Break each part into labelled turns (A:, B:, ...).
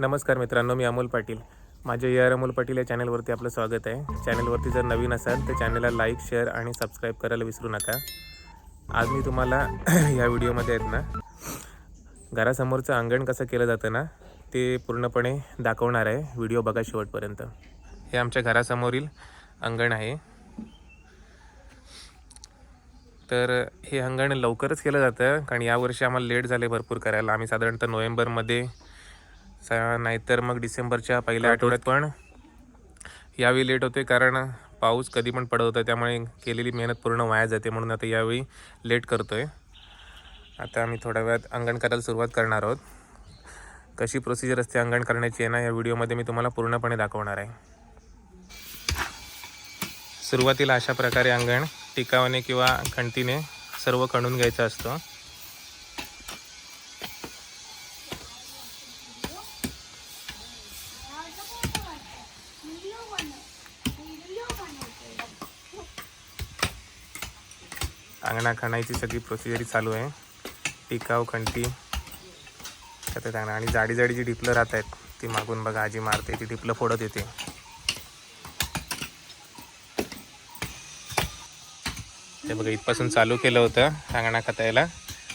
A: नमस्कार मित्रांनो मी अमोल पाटील. माझ्या ए आर अमोल पाटील या चॅनलवरती आपलं स्वागत आहे. चॅनलवरती जर नवीन असाल तर चॅनलला लाईक शेअर आणि सबस्क्राईब करायला विसरू नका. आज मी तुम्हाला या व्हिडिओमध्ये आहेत ना घरासमोरचं अंगण कसं केलं जातं ना ते पूर्णपणे दाखवणार आहे. व्हिडिओ बघा शेवटपर्यंत. हे आमच्या घरासमोरील अंगण आहे. तर हे अंगण लवकरच केलं जातं कारण यावर्षी आम्हाला लेट झाले भरपूर करायला. आम्ही साधारणतः नोव्हेंबरमध्ये नाहीतर मग डिसेंबरच्या पहिल्या आठवड्यात पण यावेळी लेट होते कारण पाऊस कधी पण पडत होता त्यामुळे केलेली मेहनत पूर्ण वाया जाते म्हणून आता यावेळी लेट करतो आहे आता आम्ही थोड्या वेळात अंगण करायला सुरुवात करणार आहोत. कशी प्रोसिजर असते अंगण करण्याची आहे ना या व्हिडिओमध्ये मी तुम्हाला पूर्णपणे दाखवणार आहे. सुरुवातीला अशा प्रकारे अंगण टिकावाने किंवा खंतीने सर्व खणून घ्यायचं असतं. अंगणा खणायची सगळी प्रोसिजर चालू आहे. टिकाव खंती त्यात अंगणा आणि जाडी जाडी जी डिपलं राहत आहेत ती मागून बघा आजी मारते ती डिपलं फोडत येते. ते बघा इथपासून चालू केलं होतं अंगणा खतायला.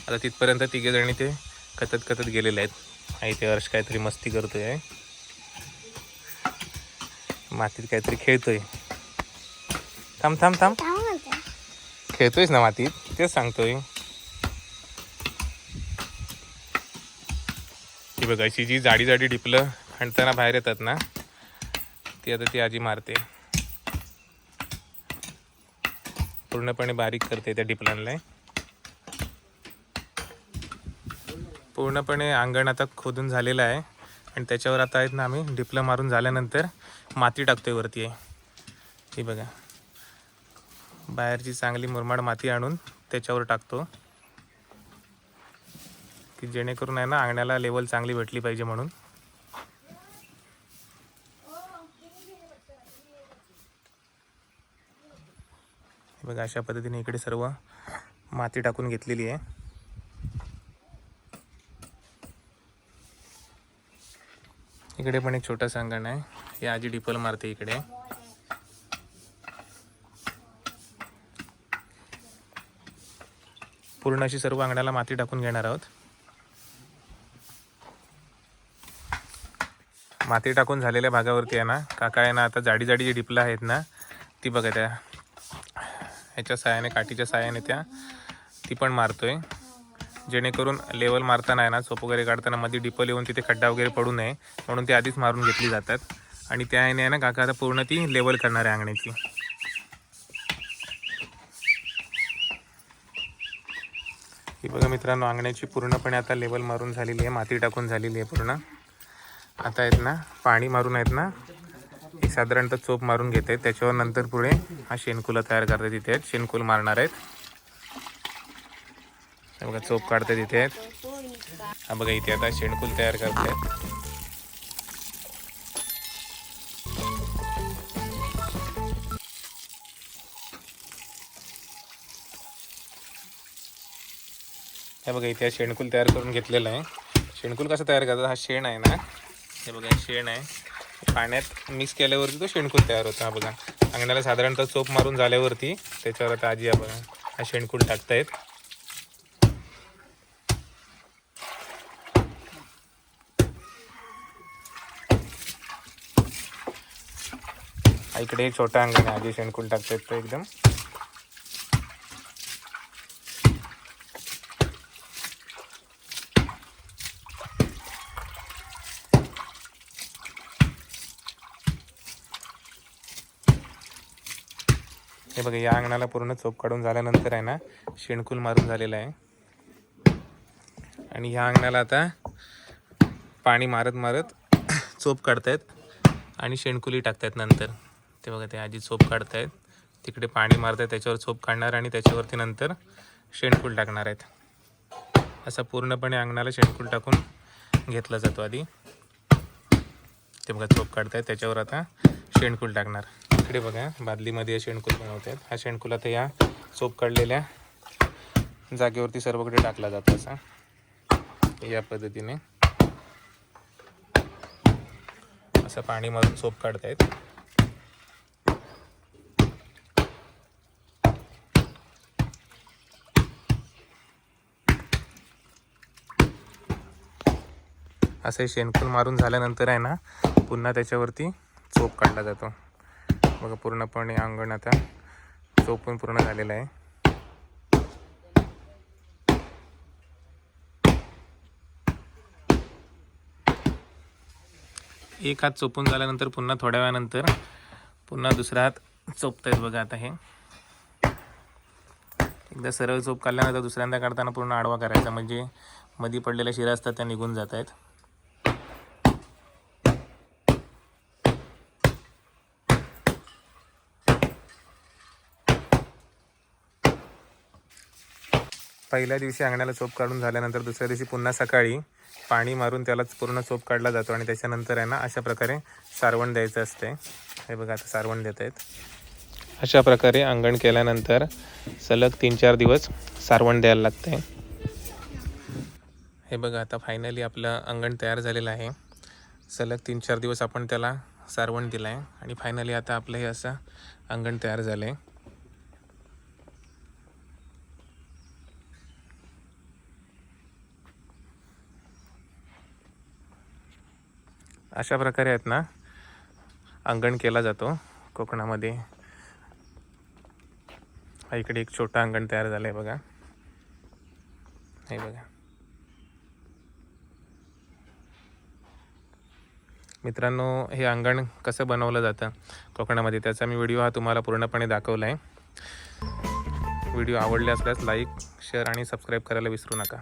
A: आता तिथपर्यंत तिघे जणी ते खतत खतत गेलेले आहेत. आई ते वर्ष काहीतरी मस्ती करतोय. आहे मातीत काहीतरी खेळतोय. थांब थांब थांब. खेळतोयस ना मातीत? तेच सांगतोय. ती बघा अशी जी जाडी जाडी डिपलं खणताना बाहेर येतात ना ती आता ती आजी मारते. पूर्णपणे बारीक करते त्या डिपलांना पूर्णपणे अंगण आता खोदून झालेलं आहे. आणि त्याच्यावर आता आहेत ना आम्ही डिप्लं मारून झाल्यानंतर माती टाकतोय वरती. आहे ही बघा. बाहेरची चांगली मुरमाड माती आणून त्याच्यावर टाकतो. की जेणेकरून आहे ना अंगण्याला लेवल चांगली भेटली पाहिजे म्हणून. बघा अशा पद्धतीने इकडे सर्व माती टाकून घेतलेली आहे. इकडे पण एक छोटासा अंगण आहे. हे आजी डिपल मारते इकडे. पूर्ण अशी सर्व अंगणाला माती टाकून घेणार आहोत. माती टाकून झालेल्या भागावरती आहे ना काका आहे ना आता जाडी जाडी जी डिपलं आहेत ना ती बघा त्या. ह्याच्या साहाय्याने काठीच्या साहाय्याने त्या ती पण मारतोय. जेणेकरून लेवल मारताना आहे ना सोप वगैरे काढताना मध्ये डिपल येऊन तिथे खड्डा वगैरे पडू नये म्हणून ती आधीच मारून घेतली जातात. आणि त्या ह्याने आहे ना काका आता पूर्ण ती लेवल करणार आहे अंगण्याची ही बघा मित्रांनो अंगण्याची पूर्णपणे आता लेवल मारून झालेली आहे माती टाकून झालेली आहे पूर्ण. आता आहेत ना पाणी मारून आहेत ना एक साधारणतः चोप मारून घेत आहेत. त्याच्यावर नंतर पुढे हा शेणकुला तयार करतात तिथे आहेत. शेणकुल मारणार आहेत. बघा चोप काढतात इथे आहेत. हा बघा इथे आता शेणकुल तयार करतायत हे बघा इथे शेणकूल तयार करून घेतलेलं आहे. शेणकूल कसं तयार करतात? हा शेण आहे ना? हे बघा शेण आहे. पाण्यात मिक्स केल्यावरती तो शेणकूल तयार होतो. हा बघा अंगणाला साधारणतः चोप मारून झाल्यावरती त्याच्यावर आता आजी हा बघा हा शेणकूल टाकतायत. इकडे एक छोटा अंगण आहे. आजी शेणकूल टाकतायत तो एकदम. हे बघा या अंगणाला पूर्ण चोप काढून झाल्यानंतर आहे ना शेणकूल मारून झालेलं आहे. आणि ह्या अंगणाला आता पाणी मारत मारत चोप काढतायत आणि शेणकुली टाकतायत नंतर. ते बघा ते आजी चोप काढतायत. तिकडे पाणी मारतायत त्याच्यावर चोप काढणार आणि त्याच्यावरती नंतर शेणकूल टाकणार आहेत. असा पूर्णपणे अंगणाला शेणकूल टाकून घेतला जातो आधी. ते बघा चोप काढतायत. त्याच्यावर आता शेणकूल टाकणार. इकडे बघा बादलीमध्ये शेणकूल बनवत आहेत हा शेणकूल आता या सोप काढलेल्या जागेवरती सर्वकडे टाकला जातो असा. या पद्धतीने असं पाणी मारून काढतायत. असे शेणकूल मारून झाल्यानंतर आहे ना पुन्हा त्याच्यावरती चोप काढला जातो. बघा पूर्णपणे अंगण आता चोपून पूर्ण झालेलं आहे. एक हात चोपून झाल्यानंतर पुन्हा थोड्या वेळानंतर पुन्हा दुसरा हात चोपतायत बघा आता हे. एकदा सरळ चोप काढल्यानंतर दुसऱ्यांदा काढताना पूर्ण आडवा करायचा म्हणजे मधी पडलेल्या शिरा असतात त्या निघून जात आहेत पहिल्या दिवशी अंगणाला चोप काढून झाल्यानंतर दुसऱ्या दिवशी पुन्हा सकाळी पाणी मारून त्यालाच पूर्ण चोप काढला जातो आणि त्याच्यानंतर आहे ना अशा प्रकारे सारवण द्यायचं असते. हे बघा आता सारवण देत आहेत. अशा प्रकारे अंगण केल्यानंतर सलग तीन चार दिवस सारवण द्यायला लागते. हे बघा आता फायनली आपलं अंगण तयार झालेलं आहे. सलग तीन चार दिवस आपण त्याला सारवण दिलं आहे आणि फायनली आता आपलं हे असं अंगण तयार झालं आहे अशा प्रकारे आहेत ना अंगण केला जातो कोकणामध्ये. हा इकडे एक छोटा अंगण तयार झालं आहे बघा. हे बघा. मित्रांनो हे अंगण कसं बनवलं जातं कोकणामध्ये त्याचा मी व्हिडिओ हा तुम्हाला पूर्णपणे दाखवला आहे व्हिडिओ आवडले असल्यास लाईक शेअर आणि सबस्क्राईब करायला विसरू नका.